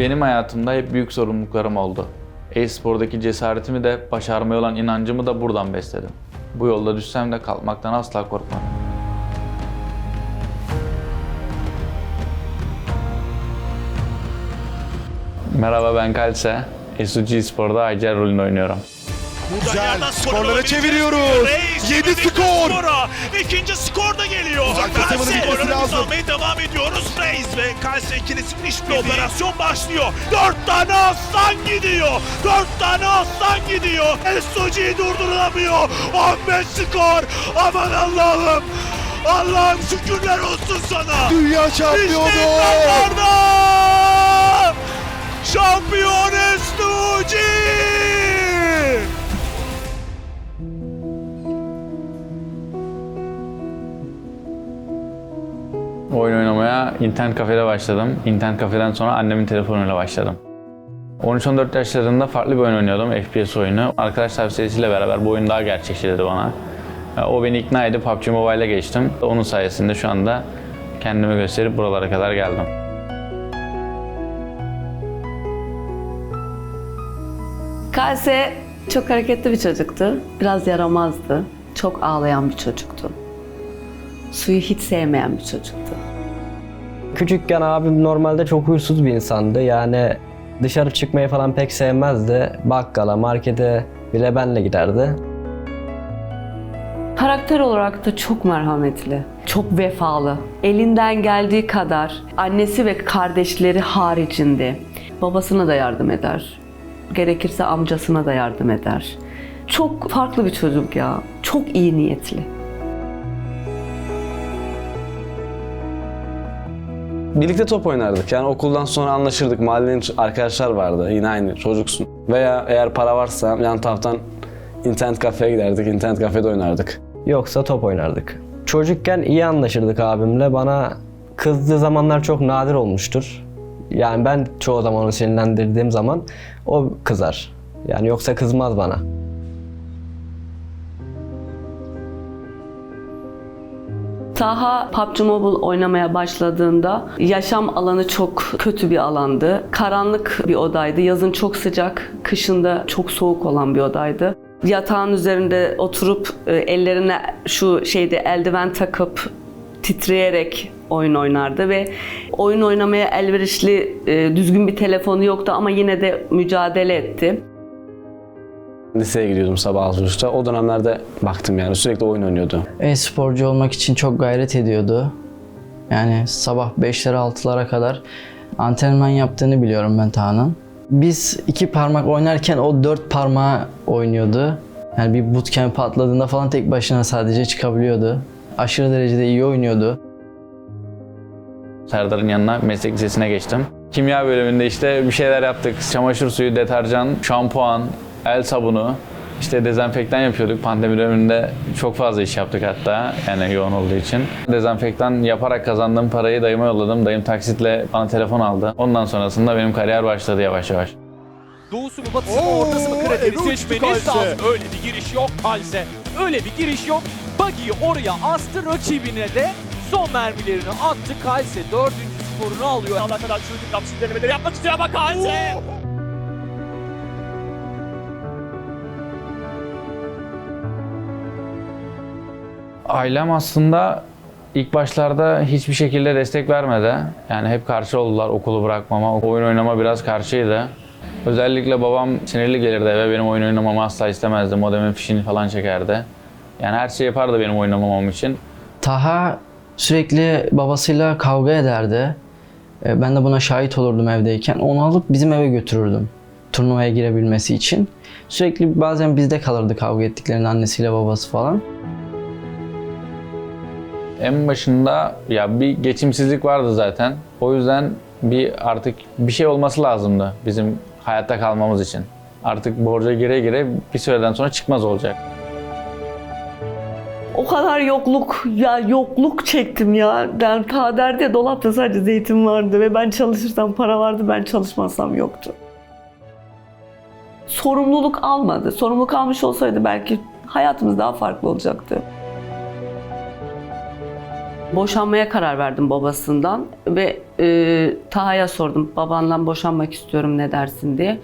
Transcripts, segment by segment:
Benim hayatımda hep büyük sorumluluklarım oldu. E-spordaki cesaretimi de, başarmaya olan inancımı da buradan besledim. Bu yolda düşsem de kalkmaktan asla korkmadım. Merhaba ben Kalse. SUG Spor'da Acer rolünü oynuyorum. Güzel. Yerden skor Skorlara çeviriyoruz. Reis Yedi çevirdi skor. skora. İkinci skor da geliyor. Kalse bitmesi skorlarımızı lazım. almaya devam ediyoruz. Reis ve Kalse ikilisinin işbirliği. Operasyon başlıyor. Dört tane aslan gidiyor. Dört tane aslan gidiyor. Estoji'yi durdurulamıyor. 15 skor. Aman Allah'ım. Allah'ım şükürler olsun sana. Dünya İşte şampiyonu. ekranlarda. Şampiyon Oyun oynamaya internet kafede başladım. İnternet kafeden sonra annemin telefonuyla başladım. 13-14 yaşlarında farklı bir oyun oynuyordum, FPS oyunu. Arkadaş tavsiyesiyle beraber bu oyun daha gerçekçi dedi bana. E, O beni ikna edip PUBG Mobile'e geçtim. Onun sayesinde şu anda kendimi gösterip buralara kadar geldim. Kalse çok hareketli bir çocuktu. Biraz yaramazdı. Çok ağlayan bir çocuktu. Suyu hiç sevmeyen bir çocuktu. Küçükken abim normalde çok huysuz bir insandı. Yani dışarı çıkmayı falan pek sevmezdi. Bakkala, markete bile benle giderdi. Karakter olarak da çok merhametli, çok vefalı. Elinden geldiği kadar annesi ve kardeşleri haricinde babasına da yardım eder. Gerekirse amcasına da yardım eder. Çok farklı bir çocuk ya. Çok iyi niyetli. Birlikte top oynardık. Yani okuldan sonra anlaşırdık. Mahallenin arkadaşlar vardı. Yine aynı çocuksun. Veya eğer para varsa yan taraftan internet kafeye giderdik. İnternet kafede oynardık. Yoksa top oynardık. Çocukken iyi anlaşırdık abimle. Bana kızdığı zamanlar çok nadir olmuştur. Yani ben çoğu zaman onu sinirlendirdiğim zaman o kızar. Yani yoksa kızmaz bana. Taha PUBG Mobile oynamaya başladığında yaşam alanı çok kötü bir alandı. Karanlık bir odaydı. Yazın çok sıcak, kışında çok soğuk olan bir odaydı. Yatağın üzerinde oturup e, ellerine şu şeyde eldiven takıp titreyerek oyun oynardı ve oyun oynamaya elverişli e, düzgün bir telefonu yoktu ama yine de mücadele etti. Liseye gidiyordum sabah 6.30'da. O dönemlerde baktım yani sürekli oyun oynuyordu. E-sporcu olmak için çok gayret ediyordu. Yani sabah 5'lere 6'lara kadar antrenman yaptığını biliyorum ben Taha'nın. Biz iki parmak oynarken o dört parmağı oynuyordu. Yani bir bootcamp atladığında falan tek başına sadece çıkabiliyordu. Aşırı derecede iyi oynuyordu. Serdar'ın yanına meslek lisesine geçtim. Kimya bölümünde işte bir şeyler yaptık. Çamaşır suyu, deterjan, şampuan, el sabunu, işte dezenfektan yapıyorduk. Pandemi döneminde çok fazla iş yaptık hatta yani yoğun olduğu için. Dezenfektan yaparak kazandığım parayı dayıma yolladım. Dayım taksitle bana telefon aldı. Ondan sonrasında benim kariyer başladı yavaş yavaş. Doğusu mu batısı mı ortası mı uçtu seçmeniz lazım. Öyle bir giriş yok Kalse. Öyle bir giriş yok. Buggy'yi oraya astı rakibine de son mermilerini attı Kalse. Dördüncü skorunu alıyor. Allah kadar çocuk yapsın denemeleri yapmak istiyor ama Kalse. Ailem aslında ilk başlarda hiçbir şekilde destek vermedi. Yani hep karşı oldular okulu bırakmama. Oyun oynama biraz karşıydı. Özellikle babam sinirli gelirdi eve benim oyun oynamamı asla istemezdi. Modemin fişini falan çekerdi. Yani her şey yapardı benim oynamamam için. Taha sürekli babasıyla kavga ederdi. E, Ben de buna şahit olurdum evdeyken. Onu alıp bizim eve götürürdüm. Turnuvaya girebilmesi için. Sürekli bazen bizde kalırdı kavga ettiklerinde annesiyle babası falan. En başında ya bir geçimsizlik vardı zaten. O yüzden bir artık bir şey olması lazımdı bizim hayatta kalmamız için. Artık borca gire gire bir süreden sonra çıkmaz olacak. O kadar yokluk, ya yokluk çektim ya. Yani ta derdi dolapta sadece zeytin vardı ve ben çalışırsam para vardı, ben çalışmazsam yoktu. Sorumluluk almadı. Sorumluluk almış olsaydı belki hayatımız daha farklı olacaktı. Boşanmaya karar verdim babasından ve e, Taha'ya sordum. Babandan boşanmak istiyorum ne dersin diye.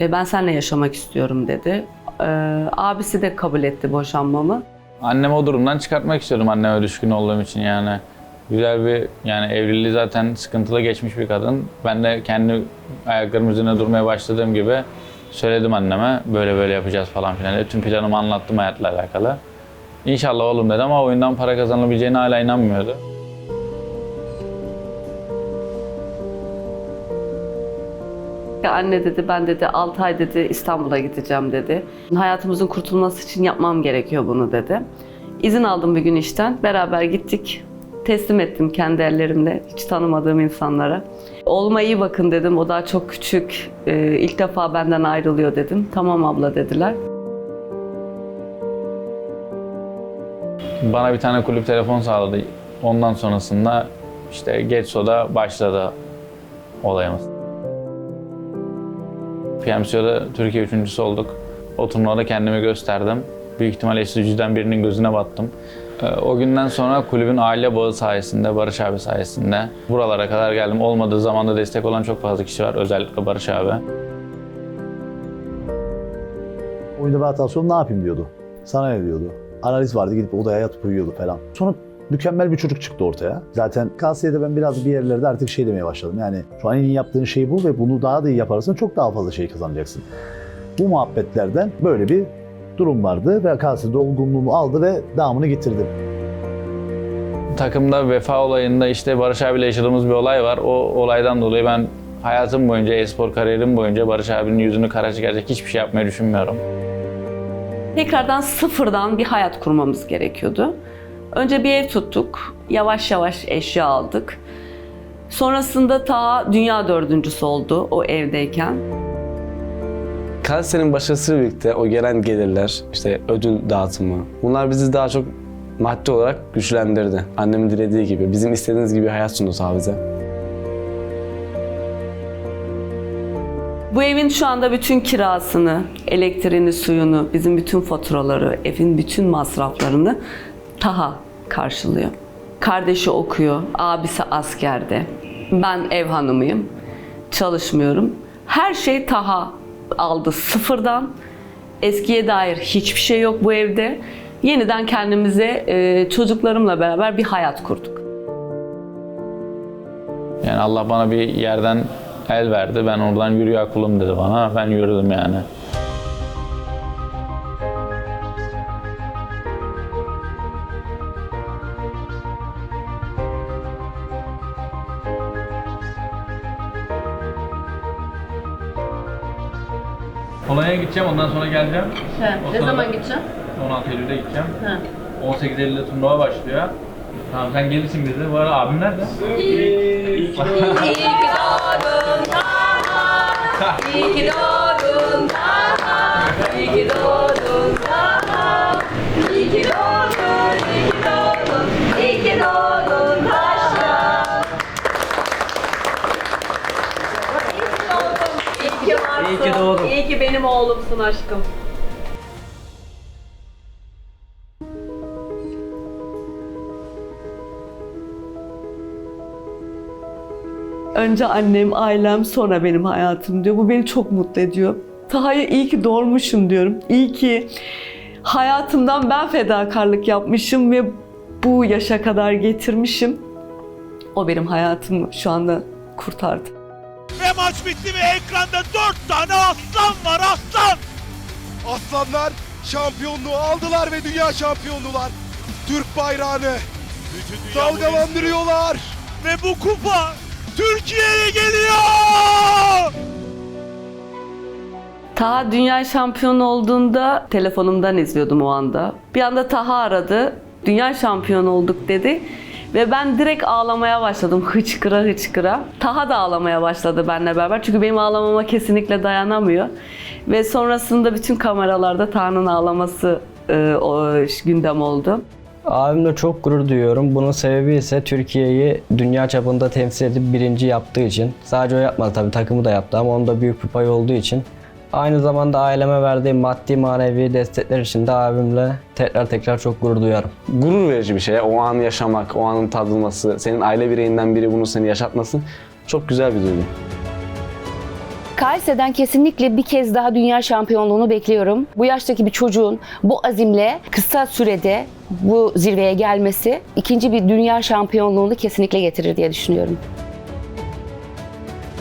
E, ben seninle yaşamak istiyorum dedi. E, abisi de kabul etti boşanmamı. Annemi o durumdan çıkartmak istiyordum anneme düşkün olduğum için yani. Güzel bir yani evliliği zaten sıkıntılı geçmiş bir kadın. Ben de kendi ayaklarım üzerine durmaya başladığım gibi söyledim anneme böyle böyle yapacağız falan filan. Tüm planımı anlattım hayatla alakalı. İnşallah oğlum dedi ama oyundan para kazanabileceğine hala inanmıyordu. Ya Anne dedi ben dedi 6 ay dedi İstanbul'a gideceğim dedi. Hayatımızın kurtulması için yapmam gerekiyor bunu dedi. İzin aldım bir gün işten. Beraber gittik. Teslim ettim kendi ellerimle hiç tanımadığım insanlara. Oğluma iyi bakın dedim. O daha çok küçük. Ee, ilk defa benden ayrılıyor dedim. Tamam abla dediler. Bana bir tane kulüp telefon sağladı. Ondan sonrasında işte Getso'da başladı olayımız. PMCO'da Türkiye üçüncüsü olduk. O turnuvada kendimi gösterdim. Büyük ihtimalle SUG'den birinin gözüne battım. Ee, O günden sonra kulübün aile bağı sayesinde, Barış abi sayesinde buralara kadar geldim. Olmadığı zaman da destek olan çok fazla kişi var. Özellikle Barış abi. Oyunda bir hata oldu ne yapayım diyordu. Sana ne diyordu. Analiz vardı gidip odaya yatıp uyuyordu falan. Sonra mükemmel bir çocuk çıktı ortaya. Zaten KSY'de ben biraz bir yerlerde artık şey demeye başladım. Yani şu an en iyi yaptığın şey bu ve bunu daha da iyi yaparsan çok daha fazla şey kazanacaksın. Bu muhabbetlerden böyle bir durum vardı ve KSY'de olgunluğunu aldı ve devamını getirdi. Takımda vefa olayında işte Barış abiyle yaşadığımız bir olay var. O olaydan dolayı ben hayatım boyunca, e-spor kariyerim boyunca Barış abinin yüzünü kara çıkaracak hiçbir şey yapmayı düşünmüyorum. Tekrardan sıfırdan bir hayat kurmamız gerekiyordu. Önce bir ev tuttuk. Yavaş yavaş eşya aldık. Sonrasında ta dünya dördüncüsü oldu o evdeyken. Kalsenin başarısıyla birlikte o gelen gelirler, işte ödül dağıtımı, bunlar bizi daha çok maddi olarak güçlendirdi. Annemin dilediği gibi, bizim istediğimiz gibi hayat sundu sağ bize. Bu evin şu anda bütün kirasını, elektriğini, suyunu, bizim bütün faturaları, evin bütün masraflarını Taha karşılıyor. Kardeşi okuyor, abisi askerde. Ben ev hanımıyım, çalışmıyorum. Her şey Taha aldı sıfırdan. Eskiye dair hiçbir şey yok bu evde. Yeniden kendimize e, çocuklarımla beraber bir hayat kurduk. Yani Allah bana bir yerden el verdi. Ben oradan yürü ya kulum dedi bana. Ben yürüdüm yani. Polonya'ya gideceğim, ondan sonra geleceğim. ne zaman gideceğim? 16 Eylül'de gideceğim. 18 Eylül'de turnuva başlıyor. Tamam sen gelirsin bize. Bu arada abim nerede? İyi ki doğdun iyi ki doğdun Taha, iyi ki doğdun Taha, iyi ki doğdun, iyi ki doğdun, iyi ki doğdun Taşa. İyi ki doğdun, iyi ki varsın, iyi ki doğdun. İyi ki benim oğlumsun aşkım. Önce annem, ailem, sonra benim hayatım diyor. Bu beni çok mutlu ediyor. Taha'ya iyi ki doğurmuşum diyorum. İyi ki hayatımdan ben fedakarlık yapmışım ve bu yaşa kadar getirmişim. O benim hayatımı şu anda kurtardı. Ve maç bitti ve ekranda dört tane aslan var aslan. Aslanlar şampiyonluğu aldılar ve dünya şampiyonlular. Türk bayrağını dalgalandırıyorlar. Ve bu kupa Türkiye'ye geliyor. Taha dünya şampiyonu olduğunda telefonumdan izliyordum o anda. Bir anda Taha aradı. Dünya şampiyonu olduk dedi. Ve ben direkt ağlamaya başladım hıçkıra hıçkıra. Taha da ağlamaya başladı benimle beraber. Çünkü benim ağlamama kesinlikle dayanamıyor. Ve sonrasında bütün kameralarda Taha'nın ağlaması e, o, gündem oldu. Abimle çok gurur duyuyorum. Bunun sebebi ise Türkiye'yi dünya çapında temsil edip birinci yaptığı için. Sadece o yapmadı tabii takımı da yaptı ama onda büyük bir pay olduğu için Aynı zamanda aileme verdiğim maddi manevi destekler için de abimle tekrar tekrar çok gurur duyarım. Gurur verici bir şey. O anı yaşamak, o anın tadılması, senin aile bireyinden biri bunu seni yaşatması çok güzel bir duygu. Kayseri'den kesinlikle bir kez daha dünya şampiyonluğunu bekliyorum. Bu yaştaki bir çocuğun bu azimle kısa sürede bu zirveye gelmesi ikinci bir dünya şampiyonluğunu kesinlikle getirir diye düşünüyorum.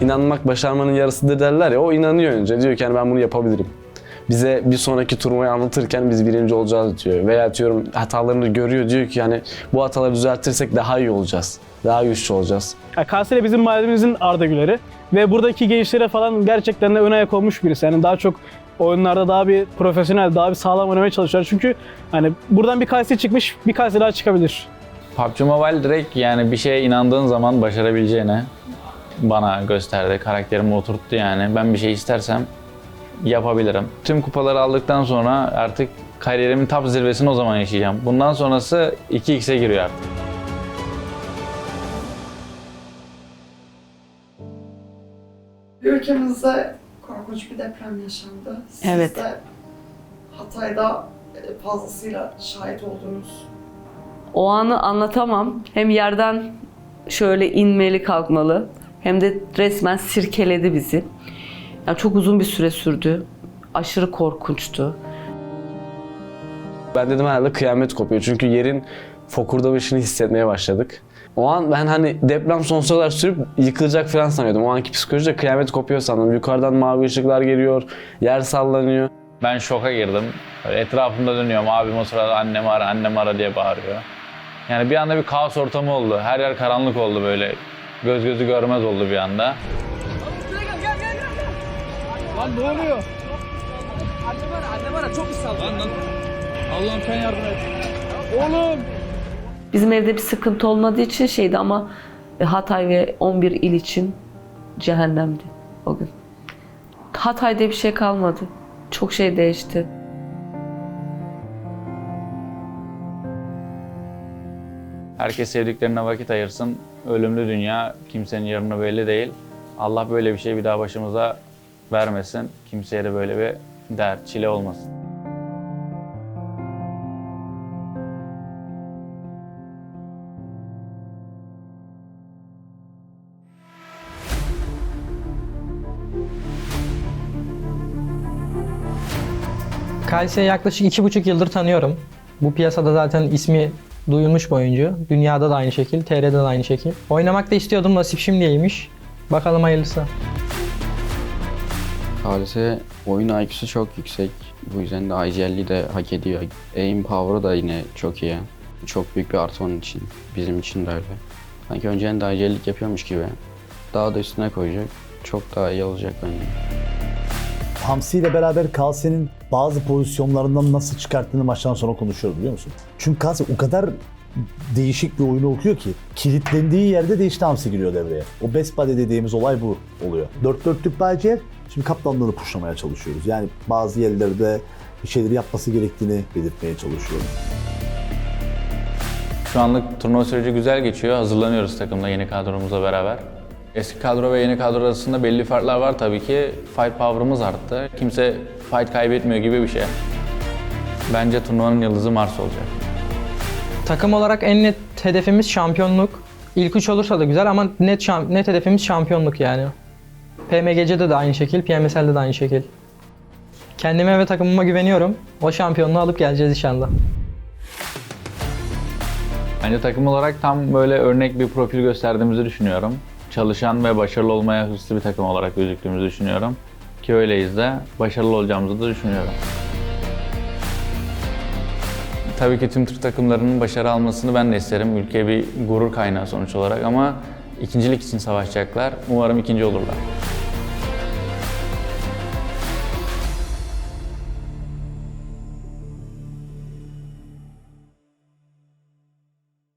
İnanmak başarmanın yarısıdır derler ya. O inanıyor önce. Diyor ki yani ben bunu yapabilirim. Bize bir sonraki turnuvayı anlatırken biz birinci olacağız diyor. Veya diyorum hatalarını görüyor diyor ki yani bu hataları düzeltirsek daha iyi olacağız. Daha güçlü olacağız. Yani Kayseri bizim mahallemizin Arda Güler'i ve buradaki gençlere falan gerçekten de ön ayak olmuş birisi. Yani daha çok oyunlarda daha bir profesyonel, daha bir sağlam oynamaya çalışıyor. Çünkü hani buradan bir Kayseri çıkmış, bir Kayseri daha çıkabilir. PUBG Mobile direkt yani bir şeye inandığın zaman başarabileceğini bana gösterdi. Karakterimi oturttu yani. Ben bir şey istersem yapabilirim. Tüm kupaları aldıktan sonra artık kariyerimin top zirvesini o zaman yaşayacağım. Bundan sonrası 2x'e giriyor artık. Ülkemizde korkunç bir deprem yaşandı. Siz Evet. de Hatay'da e, fazlasıyla şahit oldunuz. O anı anlatamam. Hem yerden şöyle inmeli kalkmalı hem de resmen sirkeledi bizi. Yani çok uzun bir süre sürdü. Aşırı korkunçtu. Ben dedim herhalde kıyamet kopuyor. Çünkü yerin fokurdamışını hissetmeye başladık. O an ben hani deprem sonsuza kadar sürüp yıkılacak falan sanıyordum. O anki psikolojide kıyamet kopuyor sandım. Yukarıdan mavi ışıklar geliyor, yer sallanıyor. Ben şoka girdim. Böyle etrafımda dönüyorum. Abim o sırada annem ara, annem ara diye bağırıyor. Yani bir anda bir kaos ortamı oldu. Her yer karanlık oldu böyle. Göz gözü görmez oldu bir anda. Bizim evde bir sıkıntı olmadığı için şeydi ama e, Hatay ve 11 il için cehennemdi o gün. Hatay'da bir şey kalmadı. Çok şey değişti. Herkes sevdiklerine vakit ayırsın. Ölümlü dünya, kimsenin yarını belli değil. Allah böyle bir şey bir daha başımıza vermesin. Kimseye de böyle bir dert, çile olmasın. Kayseri'yi yaklaşık iki buçuk yıldır tanıyorum. Bu piyasada zaten ismi duyulmuş bir oyuncu. Dünyada da aynı şekil, TR'de de aynı şekil. Oynamak da istiyordum, nasip şimdiymiş. Bakalım hayırlısı. Kalise oyun IQ'su çok yüksek. Bu yüzden de IGL'yi de hak ediyor. Aim power'ı da yine çok iyi. Çok büyük bir artı onun için. Bizim için de öyle. Sanki önceden de IGL'lik yapıyormuş gibi. Daha da üstüne koyacak. Çok daha iyi olacak bence. Hamsi ile beraber Kalse'nin bazı pozisyonlarından nasıl çıkarttığını maçtan sonra konuşuyoruz biliyor musun? Çünkü Kalse o kadar değişik bir oyunu okuyor ki kilitlendiği yerde de işte Hamsi giriyor devreye. O best body dediğimiz olay bu oluyor. Dört dörtlük Baciyer şimdi kaptanları puşlamaya çalışıyoruz. Yani bazı yerlerde bir şeyleri yapması gerektiğini belirtmeye çalışıyoruz. Şu anlık turnuva süreci güzel geçiyor. Hazırlanıyoruz takımla yeni kadromuzla beraber. Eski kadro ve yeni kadro arasında belli farklar var tabii ki. Fight power'ımız arttı. Kimse fight kaybetmiyor gibi bir şey. Bence turnuvanın yıldızı Mars olacak. Takım olarak en net hedefimiz şampiyonluk. İlk üç olursa da güzel ama net şam- net hedefimiz şampiyonluk yani. PMGC'de de aynı şekil, PMSL'de de aynı şekil. Kendime ve takımıma güveniyorum. O şampiyonluğu alıp geleceğiz inşallah. Bence takım olarak tam böyle örnek bir profil gösterdiğimizi düşünüyorum. Çalışan ve başarılı olmaya hırslı bir takım olarak gözüktüğümüzü düşünüyorum. Ki öyleyiz de başarılı olacağımızı da düşünüyorum. Tabii ki tüm Türk takımlarının başarı almasını ben de isterim. Ülkeye bir gurur kaynağı sonuç olarak ama ikincilik için savaşacaklar. Umarım ikinci olurlar.